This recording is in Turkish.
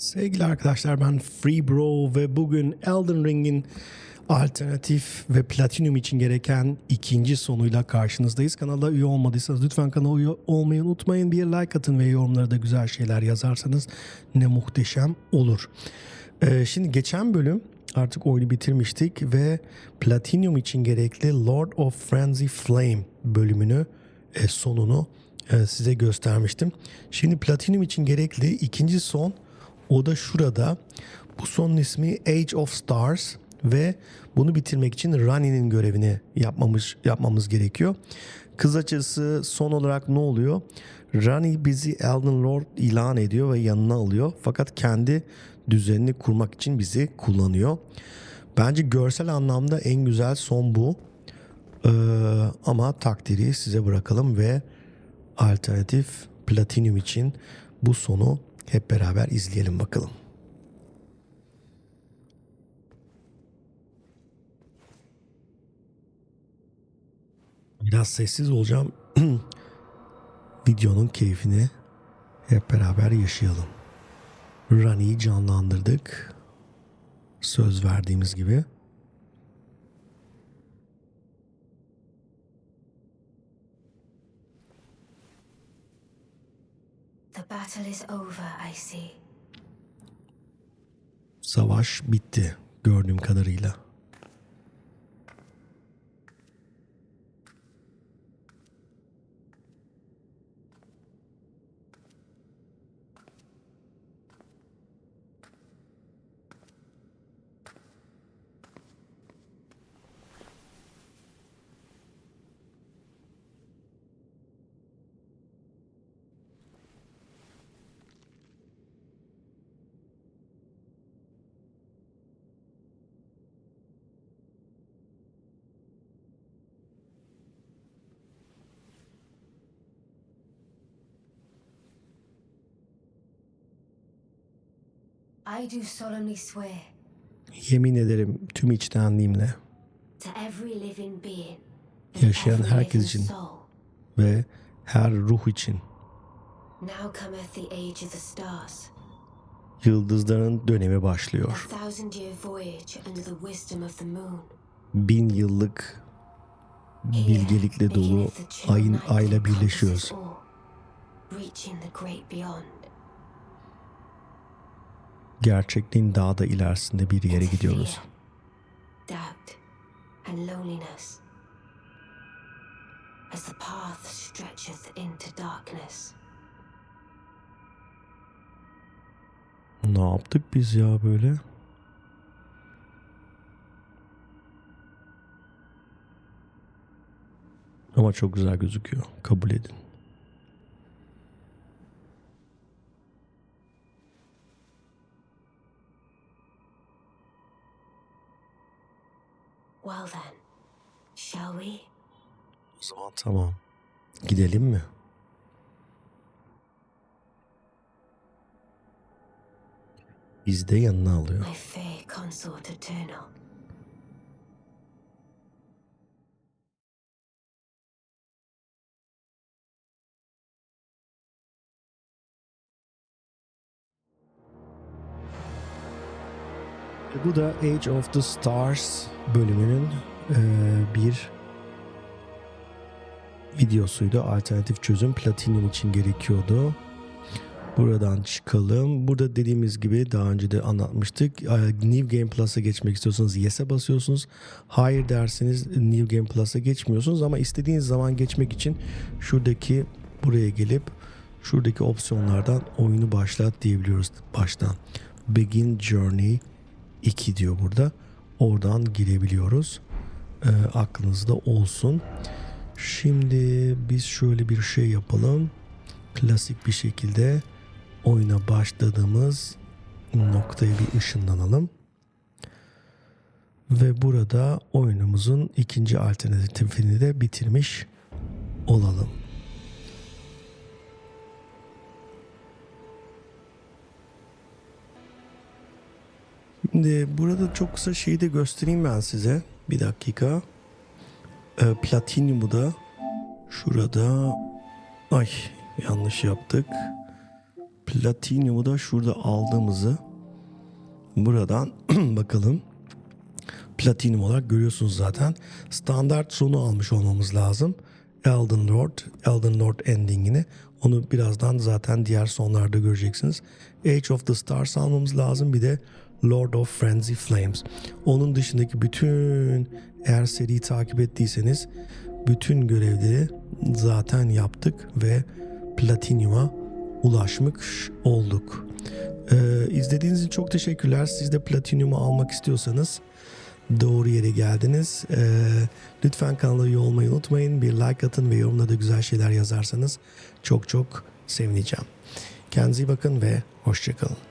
Sevgili arkadaşlar ben Free Bro ve bugün Elden Ring'in alternatif ve platinum için gereken ikinci sonuyla karşınızdayız. Kanala üye olmadıysanız lütfen kanala üye olmayı unutmayın. Bir like atın ve yorumlara da güzel şeyler yazarsanız ne muhteşem olur. Ee, şimdi geçen bölüm artık oyunu bitirmiştik ve platinum için gerekli Lord of Frenzy Flame bölümünü e, sonunu e, size göstermiştim. Şimdi platinum için gerekli ikinci son o da şurada. Bu sonun ismi Age of Stars ve bunu bitirmek için Rani'nin görevini yapmamız yapmamız gerekiyor. Kısacası son olarak ne oluyor? Rani bizi Elden Lord ilan ediyor ve yanına alıyor. Fakat kendi düzenini kurmak için bizi kullanıyor. Bence görsel anlamda en güzel son bu. Ee, ama takdiri size bırakalım ve alternatif platinum için bu sonu hep beraber izleyelim bakalım. Biraz sessiz olacağım. Videonun keyfini hep beraber yaşayalım. Rani'yi canlandırdık. Söz verdiğimiz gibi. Savaş bitti gördüğüm kadarıyla. I do solemnly swear Yemin ederim tüm içtenliğimle to every living being, Yaşayan herkes için. ve her ruh için Now cometh the age of the stars, yıldızların dönemi başlıyor. a thousand-year voyage under the wisdom of the moon. Bin yıllık bilgelikle dolu ayın ayla birleşiyoruz. reaching the great beyond. Gerçekliğin daha da ilerisinde bir yere gidiyoruz. doubt, and loneliness. As the path stretcheth into darkness. Ne yaptık biz ya böyle? Ama çok güzel gözüküyor. Kabul edin. Well then, shall we? O zaman tamam. Gidelim mi? Biz de yanına alıyor. My fair consort eternal. Bu da Age of the Stars bölümünün eee, bir videosuydu. Alternatif çözüm Platinum için gerekiyordu. Buradan çıkalım. Burada dediğimiz gibi daha önce de anlatmıştık. Eee, New Game Plus'a geçmek istiyorsanız Yes'e basıyorsunuz. Hayır derseniz New Game Plus'a geçmiyorsunuz ama istediğiniz zaman geçmek için şuradaki buraya gelip şuradaki opsiyonlardan oyunu başlat diyebiliyoruz baştan. Begin Journey 2 diyor burada. Oradan girebiliyoruz. Ee, aklınızda olsun. Şimdi biz şöyle bir şey yapalım. Klasik bir şekilde oyuna başladığımız noktaya bir ışınlanalım. Ve burada oyunumuzun ikinci alternatifini de bitirmiş olalım. Şimdi burada çok kısa şeyi de göstereyim ben size. Bir dakika. Ee, Platinum'u da şurada ay yanlış yaptık. Platinyumu da şurada aldığımızı buradan bakalım. Platinum olarak görüyorsunuz zaten. Standart sonu almış olmamız lazım. Elden Lord, Elden Lord endingini. Onu birazdan zaten diğer sonlarda göreceksiniz. Age of the Stars almamız lazım. Bir de Lord of Frenzy Flames. Onun dışındaki bütün eğer seriyi takip ettiyseniz bütün görevleri zaten yaptık ve Platinum'a ulaşmış olduk. Ee, izlediğiniz için çok teşekkürler. Siz de Platinum'u almak istiyorsanız doğru yere geldiniz. Ee, lütfen kanala üye olmayı unutmayın. Bir like atın ve yorumlarda da güzel şeyler yazarsanız çok çok sevineceğim. Kendinize iyi bakın ve hoşçakalın.